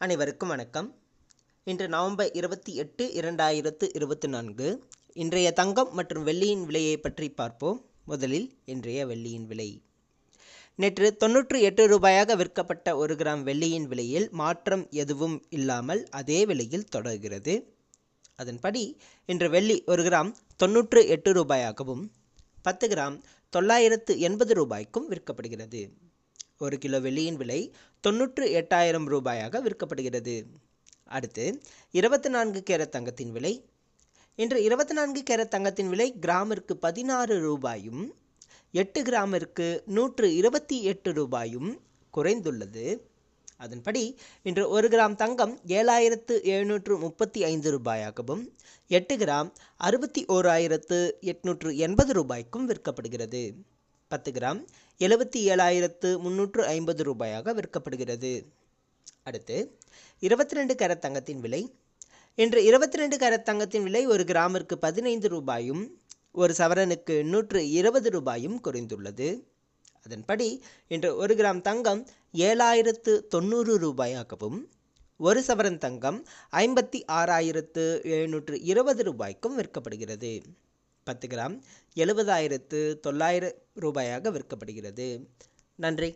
அனைவருக்கும் வணக்கம். இன்று நவம்பர் இருபத்தி எட்டு இரண்டாயிரத்து இருபத்தி நான்கு. இன்றைய தங்கம் மற்றும் வெள்ளியின் விலையை பற்றி பார்ப்போம். முதலில் இன்றைய வெள்ளியின் விலை. நேற்று தொன்னூற்று எட்டு ரூபாயாக விற்கப்பட்ட ஒரு கிராம் வெள்ளியின் விலையில் மாற்றம் எதுவும் இல்லாமல் அதே விலையில் தொடர்கிறது. அதன்படி இன்று வெள்ளி ஒரு கிராம் தொன்னூற்று எட்டு ரூபாயாகவும் பத்து கிராம் தொள்ளாயிரத்து எண்பது ரூபாய்க்கும் விற்கப்படுகிறது. ஒரு கிலோ வெள்ளியின் விலை தொன்னூற்று எட்டாயிரம் ரூபாயாக விற்கப்படுகிறது. அடுத்து இருபத்தி நான்கு கேரட் தங்கத்தின் விலை. இன்று இருபத்தி நான்கு கேரட் தங்கத்தின் விலை கிராமிற்கு பதினாறு ரூபாயும் எட்டு கிராமிற்கு நூற்று இருபத்தி எட்டு ரூபாயும் குறைந்துள்ளது. அதன்படி இன்று ஒரு கிராம் தங்கம் ஏழாயிரத்து எழுநூற்று முப்பத்தி ஐந்து ரூபாயாகவும் எட்டு கிராம் அறுபத்தி ஓராயிரத்து எட்நூற்று எண்பது ரூபாய்க்கும் விற்கப்படுகிறது. பத்து கிராம் எழுபத்தி ஏழாயிரத்து முந்நூற்று ஐம்பது ரூபாயாக விற்கப்படுகிறது. அடுத்து இருபத்தி ரெண்டு கேரட் தங்கத்தின் விலை. இன்று இருபத்தி ரெண்டு கேரட் தங்கத்தின் விலை ஒரு கிராமிற்கு பதினைந்து ரூபாயும் ஒரு சவரனுக்கு நூற்று இருபது ரூபாயும் குறைந்துள்ளது. அதன்படி இன்று ஒரு கிராம் தங்கம் ஏழாயிரத்து தொண்ணூறு ரூபாயாகவும் ஒரு சவரன் தங்கம் ஐம்பத்தி ஆறாயிரத்து எழுநூற்று இருபது ரூபாய்க்கும் விற்கப்படுகிறது. பத்து கிராம் எழுபதாயிரத்து தொள்ளாயிரம் ரூபாயாக விற்கப்படுகிறது. நன்றி.